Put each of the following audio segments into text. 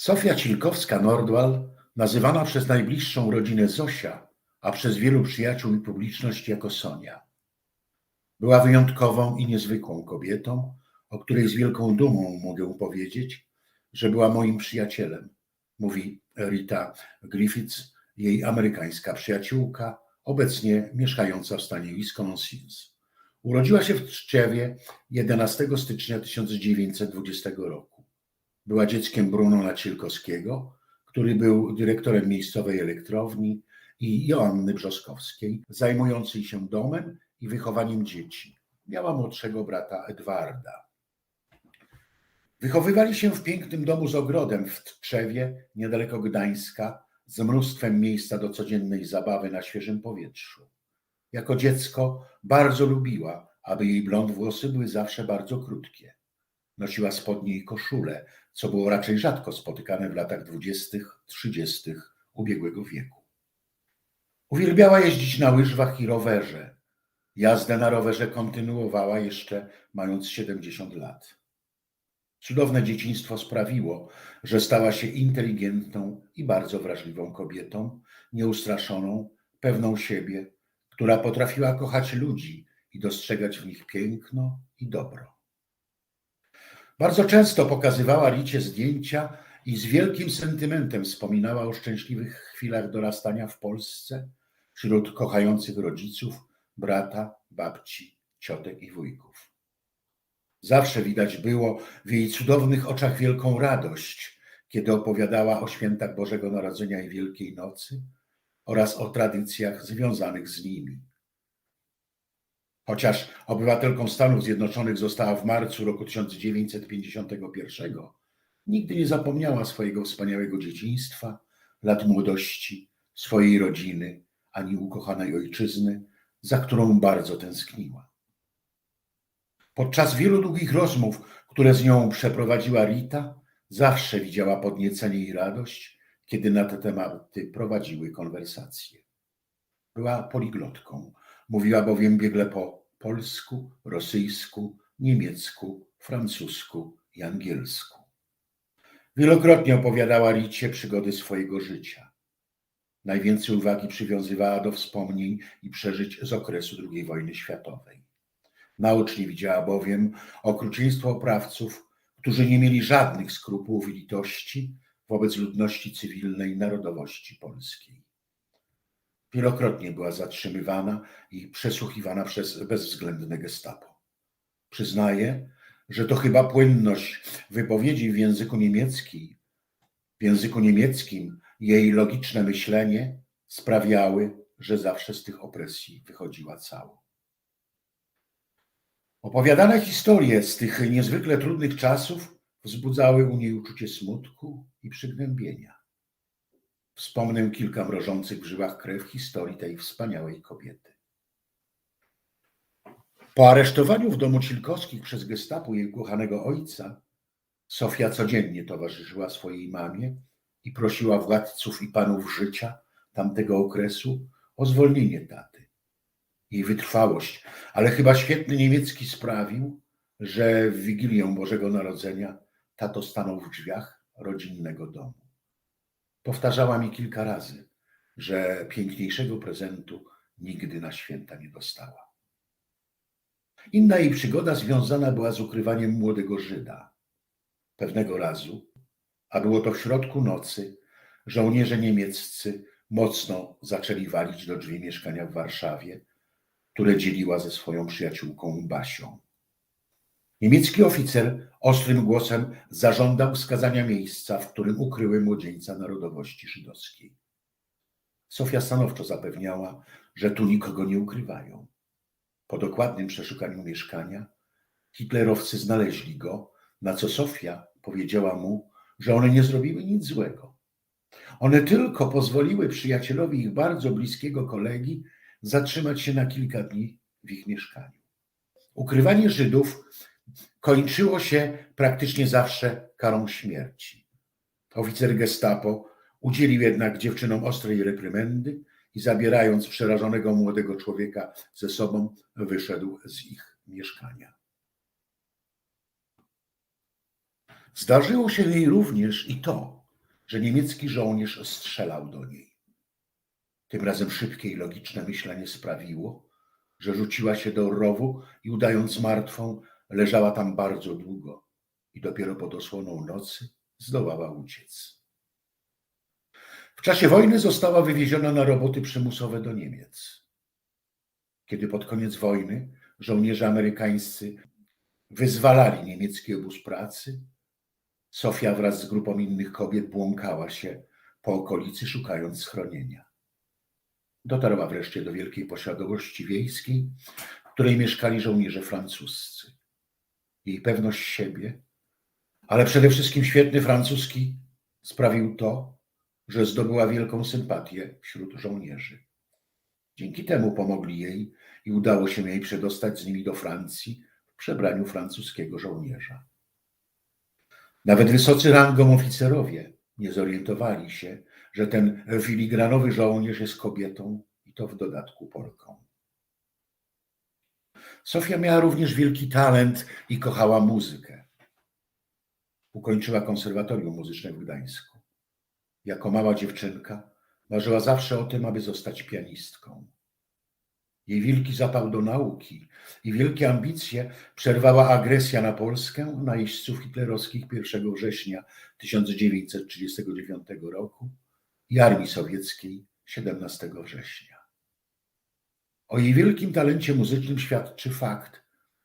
Sofia Cilkowska-Nordwall, nazywana przez najbliższą rodzinę Zosia, a przez wielu przyjaciół i publiczność jako Sonia. Była wyjątkową i niezwykłą kobietą, o której z wielką dumą mogę powiedzieć, że była moim przyjacielem, mówi Rita Griffiths, jej amerykańska przyjaciółka, obecnie mieszkająca w stanie Wisconsin. Urodziła się w Tczewie 11 stycznia 1920 roku. Była dzieckiem Brunona Cielkowskiego, który był dyrektorem miejscowej elektrowni i Joanny Brzoskowskiej, zajmującej się domem i wychowaniem dzieci. Miała młodszego brata Edwarda. Wychowywali się w pięknym domu z ogrodem w Tczewie, niedaleko Gdańska, z mnóstwem miejsca do codziennej zabawy na świeżym powietrzu. Jako dziecko bardzo lubiła, aby jej blond włosy były zawsze bardzo krótkie. Nosiła spodnie i koszule, co było raczej rzadko spotykane w latach dwudziestych, trzydziestych ubiegłego wieku. Uwielbiała jeździć na łyżwach i rowerze. Jazdę na rowerze kontynuowała jeszcze mając 70 lat. Cudowne dzieciństwo sprawiło, że stała się inteligentną i bardzo wrażliwą kobietą, nieustraszoną, pewną siebie, która potrafiła kochać ludzi i dostrzegać w nich piękno i dobro. Bardzo często pokazywała Ricie zdjęcia i z wielkim sentymentem wspominała o szczęśliwych chwilach dorastania w Polsce wśród kochających rodziców, brata, babci, ciotek i wujków. Zawsze widać było w jej cudownych oczach wielką radość, kiedy opowiadała o świętach Bożego Narodzenia i Wielkiej Nocy oraz o tradycjach związanych z nimi. Chociaż obywatelką Stanów Zjednoczonych została w marcu roku 1951, nigdy nie zapomniała swojego wspaniałego dzieciństwa, lat młodości, swojej rodziny, ani ukochanej ojczyzny, za którą bardzo tęskniła. Podczas wielu długich rozmów, które z nią przeprowadziła Rita, zawsze widziała podniecenie i radość, kiedy na te tematy prowadziły konwersacje. Była poliglotką, mówiła bowiem biegle po polsku, rosyjsku, niemiecku, francusku i angielsku. Wielokrotnie opowiadała Ricie przygody swojego życia. Najwięcej uwagi przywiązywała do wspomnień i przeżyć z okresu II wojny światowej. Naocznie widziała bowiem okrucieństwo oprawców, którzy nie mieli żadnych skrupułów i litości wobec ludności cywilnej narodowości polskiej. Wielokrotnie była zatrzymywana i przesłuchiwana przez bezwzględne gestapo. Przyznaje, że to chyba płynność wypowiedzi w języku niemieckim, w języku niemieckim jej logiczne myślenie sprawiały, że zawsze z tych opresji wychodziła cało. Opowiadane historie z tych niezwykle trudnych czasów wzbudzały u niej uczucie smutku i przygnębienia. Wspomnę kilka mrożących w żyłach krew historii tej wspaniałej kobiety. Po aresztowaniu w domu Cilkowskich przez gestapu jej kochanego ojca, Sofia codziennie towarzyszyła swojej mamie i prosiła władców i panów życia tamtego okresu o zwolnienie taty. Jej wytrwałość, ale chyba świetny niemiecki sprawił, że w Wigilię Bożego Narodzenia tato stanął w drzwiach rodzinnego domu. Powtarzała mi kilka razy, że piękniejszego prezentu nigdy na święta nie dostała. Inna jej przygoda związana była z ukrywaniem młodego Żyda. Pewnego razu, a było to w środku nocy, żołnierze niemieccy mocno zaczęli walić do drzwi mieszkania w Warszawie, które dzieliła ze swoją przyjaciółką Basią. Niemiecki oficer ostrym głosem zażądał wskazania miejsca, w którym ukryły młodzieńca narodowości żydowskiej. Sofia stanowczo zapewniała, że tu nikogo nie ukrywają. Po dokładnym przeszukaniu mieszkania hitlerowcy znaleźli go, na co Sofia powiedziała mu, że one nie zrobiły nic złego. One tylko pozwoliły przyjacielowi ich bardzo bliskiego kolegi zatrzymać się na kilka dni w ich mieszkaniu. Ukrywanie Żydów kończyło się praktycznie zawsze karą śmierci. Oficer gestapo udzielił jednak dziewczynom ostrej reprymendy i zabierając przerażonego młodego człowieka ze sobą, wyszedł z ich mieszkania. Zdarzyło się jej również i to, że niemiecki żołnierz strzelał do niej. Tym razem szybkie i logiczne myślenie sprawiło, że rzuciła się do rowu i udając martwą, leżała tam bardzo długo i dopiero pod osłoną nocy zdołała uciec. W czasie wojny została wywieziona na roboty przymusowe do Niemiec. Kiedy pod koniec wojny żołnierze amerykańscy wyzwalali niemiecki obóz pracy, Sofia wraz z grupą innych kobiet błąkała się po okolicy, szukając schronienia. Dotarła wreszcie do wielkiej posiadłości wiejskiej, w której mieszkali żołnierze francuscy. Jej pewność siebie, ale przede wszystkim świetny francuski sprawił to, że zdobyła wielką sympatię wśród żołnierzy. Dzięki temu pomogli jej i udało się jej przedostać z nimi do Francji w przebraniu francuskiego żołnierza. Nawet wysocy rangą oficerowie nie zorientowali się, że ten filigranowy żołnierz jest kobietą i to w dodatku Polką. Sofia miała również wielki talent i kochała muzykę. Ukończyła konserwatorium muzyczne w Gdańsku. Jako mała dziewczynka marzyła zawsze o tym, aby zostać pianistką. Jej wielki zapał do nauki i wielkie ambicje przerwała agresja na Polskę najeźdźców hitlerowskich 1 września 1939 roku i armii sowieckiej 17 września. O jej wielkim talencie muzycznym świadczy fakt,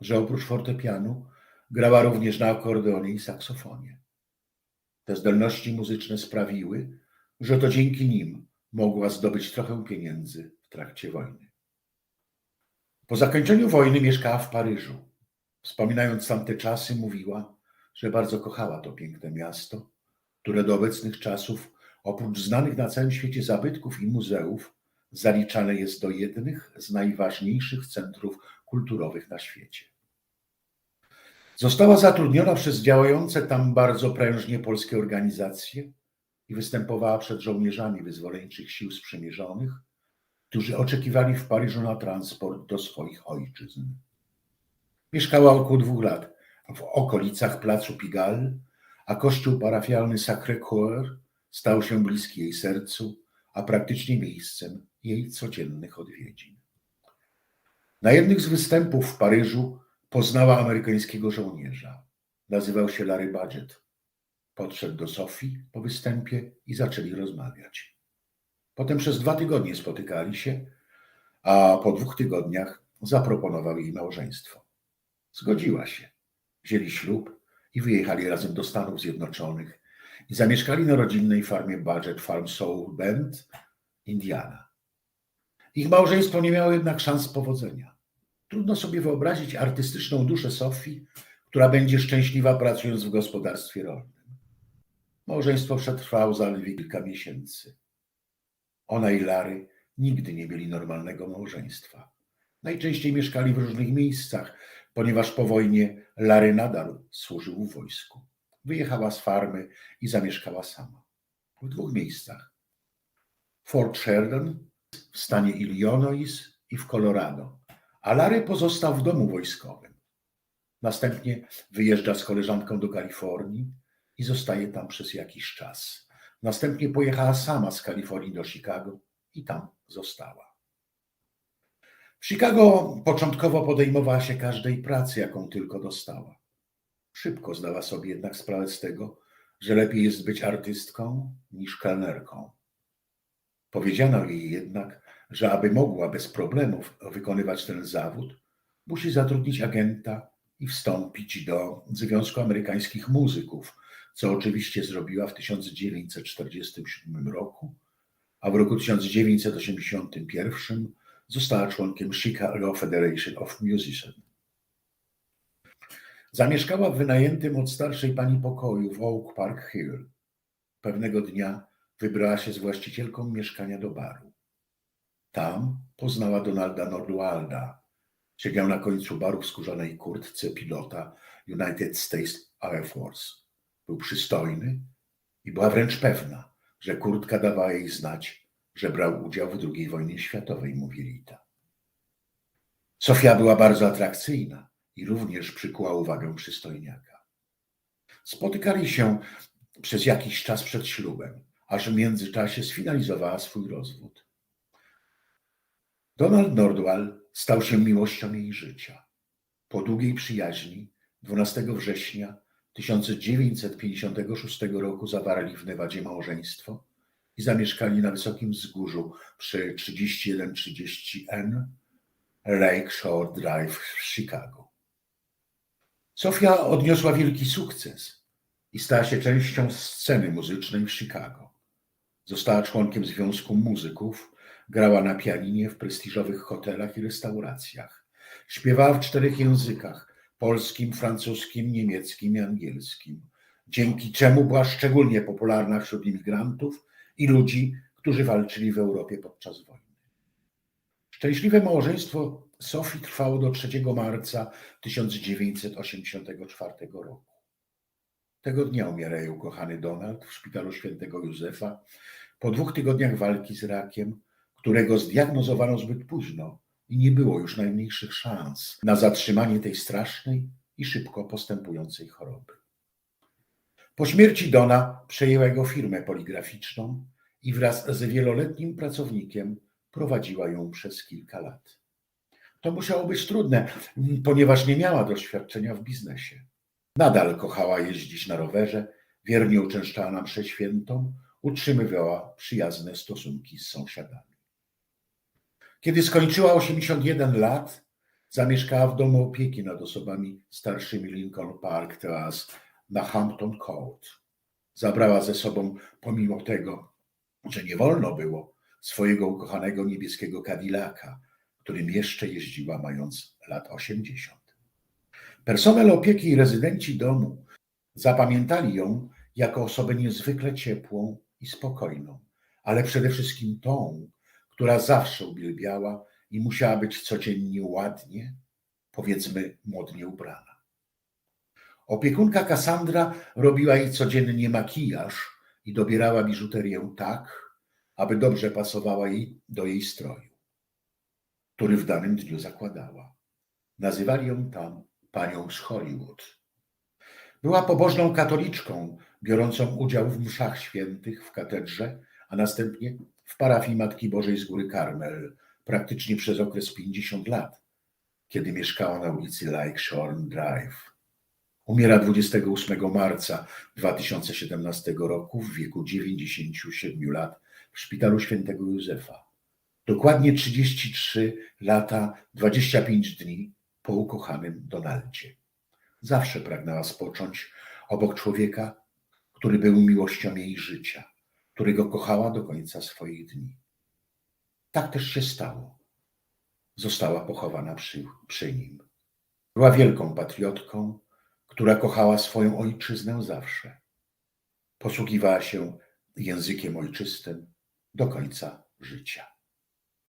że oprócz fortepianu grała również na akordeonie i saksofonie. Te zdolności muzyczne sprawiły, że to dzięki nim mogła zdobyć trochę pieniędzy w trakcie wojny. Po zakończeniu wojny mieszkała w Paryżu. Wspominając tamte czasy, mówiła, że bardzo kochała to piękne miasto, które do obecnych czasów, oprócz znanych na całym świecie zabytków i muzeów, zaliczane jest do jednych z najważniejszych centrów kulturowych na świecie. Została zatrudniona przez działające tam bardzo prężnie polskie organizacje i występowała przed żołnierzami wyzwoleńczych sił sprzymierzonych, którzy oczekiwali w Paryżu na transport do swoich ojczyzn. Mieszkała około dwóch lat w okolicach placu Pigalle, a kościół parafialny Sacré-Cœur stał się bliski jej sercu, a praktycznie miejscem jej codziennych odwiedzin. Na jednych z występów w Paryżu poznała amerykańskiego żołnierza. Nazywał się Larry Budget. Podszedł do Sofii po występie i zaczęli rozmawiać. Potem przez dwa tygodnie spotykali się, a po dwóch tygodniach zaproponował jej małżeństwo. Zgodziła się. Wzięli ślub i wyjechali razem do Stanów Zjednoczonych i zamieszkali na rodzinnej farmie Budget Farm Soul Bend, Indiana. Ich małżeństwo nie miało jednak szans powodzenia. Trudno sobie wyobrazić artystyczną duszę Sofii, która będzie szczęśliwa pracując w gospodarstwie rolnym. Małżeństwo przetrwało zaledwie kilka miesięcy. Ona i Lary nigdy nie mieli normalnego małżeństwa. Najczęściej mieszkali w różnych miejscach, ponieważ po wojnie Lary nadal służył w wojsku. Wyjechała z farmy i zamieszkała sama. W dwóch miejscach. Fort Sheridan w stanie Illinois i w Colorado, a Larry pozostał w domu wojskowym. Następnie wyjeżdża z koleżanką do Kalifornii i zostaje tam przez jakiś czas. Następnie pojechała sama z Kalifornii do Chicago i tam została. W Chicago początkowo podejmowała się każdej pracy, jaką tylko dostała. Szybko zdała sobie jednak sprawę z tego, że lepiej jest być artystką niż kelnerką. Powiedziano jej jednak, że aby mogła bez problemów wykonywać ten zawód, musi zatrudnić agenta i wstąpić do Związku Amerykańskich Muzyków, co oczywiście zrobiła w 1947 roku, a w roku 1981 została członkiem Chicago Federation of Musicians. Zamieszkała w wynajętym od starszej pani pokoju w Oak Park Hill. Pewnego dnia wybrała się z właścicielką mieszkania do baru. Tam poznała Donalda Nordwalda. Siedział na końcu baru w skórzanej kurtce pilota United States Air Force. Był przystojny i była wręcz pewna, że kurtka dawała jej znać, że brał udział w II wojnie światowej, mówi Rita. Sofia była bardzo atrakcyjna i również przykuła uwagę przystojniaka. Spotykali się przez jakiś czas przed ślubem, aż w międzyczasie sfinalizowała swój rozwód. Donald Nordwall stał się miłością jej życia. Po długiej przyjaźni 12 września 1956 roku zawarli w Nevadzie małżeństwo i zamieszkali na wysokim wzgórzu przy 3130N Lake Shore Drive w Chicago. Sofia odniosła wielki sukces i stała się częścią sceny muzycznej w Chicago. Została członkiem Związku Muzyków, grała na pianinie w prestiżowych hotelach i restauracjach. Śpiewała w czterech językach: polskim, francuskim, niemieckim i angielskim, dzięki czemu była szczególnie popularna wśród imigrantów i ludzi, którzy walczyli w Europie podczas wojny. Szczęśliwe małżeństwo Sofii trwało do 3 marca 1984 roku. Tego dnia umiera jej ukochany Donald w szpitalu świętego Józefa po dwóch tygodniach walki z rakiem, którego zdiagnozowano zbyt późno i nie było już najmniejszych szans na zatrzymanie tej strasznej i szybko postępującej choroby. Po śmierci Dona przejęła jego firmę poligraficzną i wraz z wieloletnim pracownikiem prowadziła ją przez kilka lat. To musiało być trudne, ponieważ nie miała doświadczenia w biznesie. Nadal kochała jeździć na rowerze, wiernie uczęszczała na mszę świętą, utrzymywała przyjazne stosunki z sąsiadami. Kiedy skończyła 81 lat, zamieszkała w domu opieki nad osobami starszymi Lincoln Park teraz na Hampton Court. Zabrała ze sobą, pomimo tego, że nie wolno było, swojego ukochanego niebieskiego Cadillaca, którym jeszcze jeździła mając lat 80. Personel opieki i rezydenci domu zapamiętali ją jako osobę niezwykle ciepłą i spokojną, ale przede wszystkim tą, która zawsze uwielbiała i musiała być codziennie ładnie, powiedzmy modnie ubrana. Opiekunka Kassandra robiła jej codziennie makijaż i dobierała biżuterię tak, aby dobrze pasowała jej do jej stroju, który w danym dniu zakładała. Nazywali ją tam panią z Hollywood. Była pobożną katoliczką, biorącą udział w mszach świętych w katedrze, a następnie w parafii Matki Bożej z Góry Karmel, praktycznie przez okres 50 lat, kiedy mieszkała na ulicy Lake Shore Drive. Umiera 28 marca 2017 roku w wieku 97 lat w szpitalu świętego Józefa. Dokładnie 33 lata, 25 dni po ukochanym Donaldzie. Zawsze pragnęła spocząć obok człowieka, który był miłością jej życia, którego kochała do końca swoich dni. Tak też się stało. Została pochowana przy, przy nim. Była wielką patriotką, która kochała swoją ojczyznę zawsze. Posługiwała się językiem ojczystym do końca życia.